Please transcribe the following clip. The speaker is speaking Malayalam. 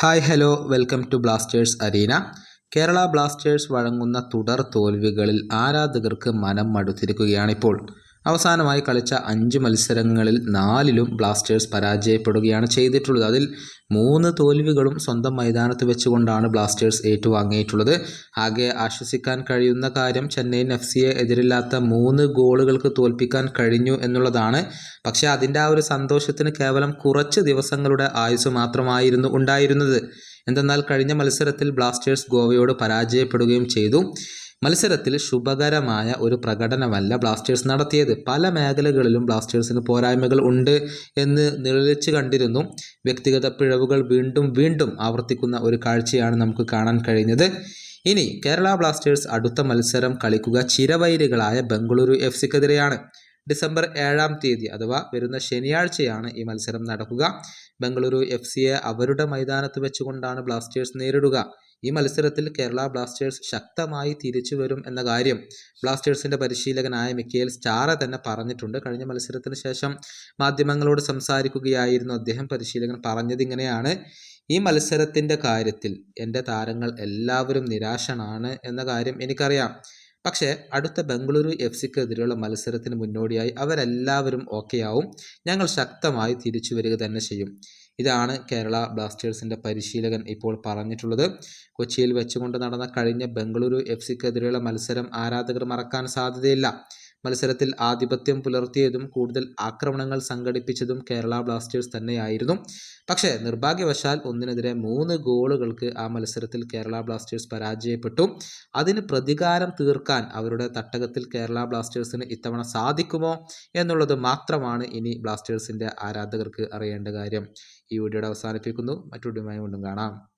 Hi hello welcome to Blasters arena Kerala Blasters വഴങ്ങുന്ന തുടർ തോൽവികളിൽ ആരാധകർക്ക് മനം മടുത്തിരിക്കുകയാണിപ്പോൾ. അവസാനമായി കളിച്ച അഞ്ച് മത്സരങ്ങളിൽ നാലിലും ബ്ലാസ്റ്റേഴ്സ് പരാജയപ്പെടുകയാണ് ചെയ്തിട്ടുള്ളത്. അതിൽ മൂന്ന് തോൽവികളും സ്വന്തം മൈതാനത്ത് വെച്ചുകൊണ്ടാണ് ബ്ലാസ്റ്റേഴ്സ് ഏറ്റുവാങ്ങിയിട്ടുള്ളത്. ആകെ ആശ്വസിക്കാൻ കഴിയുന്ന കാര്യം ചെന്നൈയിൻ എഫ് സിയെ എതിരില്ലാത്ത മൂന്ന് ഗോളുകൾക്ക് തോൽപ്പിക്കാൻ കഴിഞ്ഞു എന്നുള്ളതാണ്. പക്ഷേ അതിന്റെ ആ ഒരു സന്തോഷത്തിന് കേവലം കുറച്ച് ദിവസങ്ങളുടെ ആയുസ് മാത്രമായിരുന്നു ഉണ്ടായിരുന്നത്. എന്തെന്നാൽ കഴിഞ്ഞ മത്സരത്തിൽ ബ്ലാസ്റ്റേഴ്സ് ഗോവയോട് പരാജയപ്പെടുകയും ചെയ്തു. മത്സരത്തിൽ ശുഭകരമായ ഒരു പ്രകടനമല്ല ബ്ലാസ്റ്റേഴ്സ് നടത്തിയത്. പല മേഖലകളിലും ബ്ലാസ്റ്റേഴ്സിന് പോരായ്മകൾ ഉണ്ട് എന്ന് നിഴലിച്ച് കണ്ടിരുന്നു. വ്യക്തിഗത പിഴവുകൾ വീണ്ടും വീണ്ടും ആവർത്തിക്കുന്ന ഒരു കാഴ്ചയാണ് നമുക്ക് കാണാൻ കഴിഞ്ഞത്. ഇനി കേരള ബ്ലാസ്റ്റേഴ്സ് അടുത്ത മത്സരം കളിക്കുക ചിരവൈരികളായ ബംഗളൂരു എഫ് സിക്കെതിരെയാണ്. ഡിസംബർ ഏഴാം തീയതി അഥവാ വരുന്ന ശനിയാഴ്ചയാണ് ഈ മത്സരം നടക്കുക. ബംഗളൂരു എഫ് സിയെ അവരുടെ മൈതാനത്ത് വെച്ചുകൊണ്ടാണ് ബ്ലാസ്റ്റേഴ്സ് നേരിടുക. ഈ മത്സരത്തിൽ കേരള ബ്ലാസ്റ്റേഴ്സ് ശക്തമായി തിരിച്ചു വരും എന്ന കാര്യം ബ്ലാസ്റ്റേഴ്സിന്റെ പരിശീലകനായ മിക്കേൽ സ്റ്റാറ തന്നെ പറഞ്ഞിട്ടുണ്ട്. കഴിഞ്ഞ മത്സരത്തിന് ശേഷം മാധ്യമങ്ങളോട് സംസാരിക്കുകയായിരുന്നു. അദ്ദേഹം പരിശീലകൻ പറഞ്ഞത് ഇങ്ങനെയാണ്. ഈ മത്സരത്തിന്റെ കാര്യത്തിൽ എന്റെ താരങ്ങൾ എല്ലാവരും നിരാശനാണ് എന്ന കാര്യം എനിക്കറിയാം. പക്ഷേ അടുത്ത ബംഗളൂരു എഫ് സിക്കെതിരെയുള്ള മത്സരത്തിന് മുന്നോടിയായി അവരെല്ലാവരും ഓക്കെയാവും. ഞങ്ങൾ ശക്തമായി തിരിച്ചു വരിക തന്നെ ചെയ്യും. ഇതാണ് കേരള ബ്ലാസ്റ്റേഴ്സിന്റെ പരിശീലകൻ ഇപ്പോൾ പറഞ്ഞിട്ടുള്ളത്. കൊച്ചിയിൽ വെച്ചുകൊണ്ട് നടന്ന കഴിഞ്ഞ ബംഗളൂരു എഫ് സിക്കെതിരെയുള്ള മത്സരം ആരാധകർ മറക്കാൻ സാധ്യതയില്ല. മത്സരത്തിൽ ആധിപത്യം പുലർത്തിയതും കൂടുതൽ ആക്രമണങ്ങൾ സംഘടിപ്പിച്ചതും കേരള ബ്ലാസ്റ്റേഴ്സ് തന്നെയായിരുന്നു. പക്ഷേ നിർഭാഗ്യവശാൽ ഒന്നിനെതിരെ മൂന്ന് ഗോളുകൾക്ക് ആ മത്സരത്തിൽ കേരള ബ്ലാസ്റ്റേഴ്സ് പരാജയപ്പെട്ടു. അതിന് പ്രതികാരം തീർക്കാൻ അവരുടെ തട്ടകത്തിൽ കേരള ബ്ലാസ്റ്റേഴ്സിന് ഇത്തവണ സാധിക്കുമോ എന്നുള്ളത് മാത്രമാണ് ഇനി ബ്ലാസ്റ്റേഴ്സിന്റെ ആരാധകർക്ക് അറിയേണ്ട കാര്യം. ഈ വീഡിയോയുടെ അവസാനിപ്പിക്കുന്നു. മറ്റൊരു വീണ്ടും കാണാം.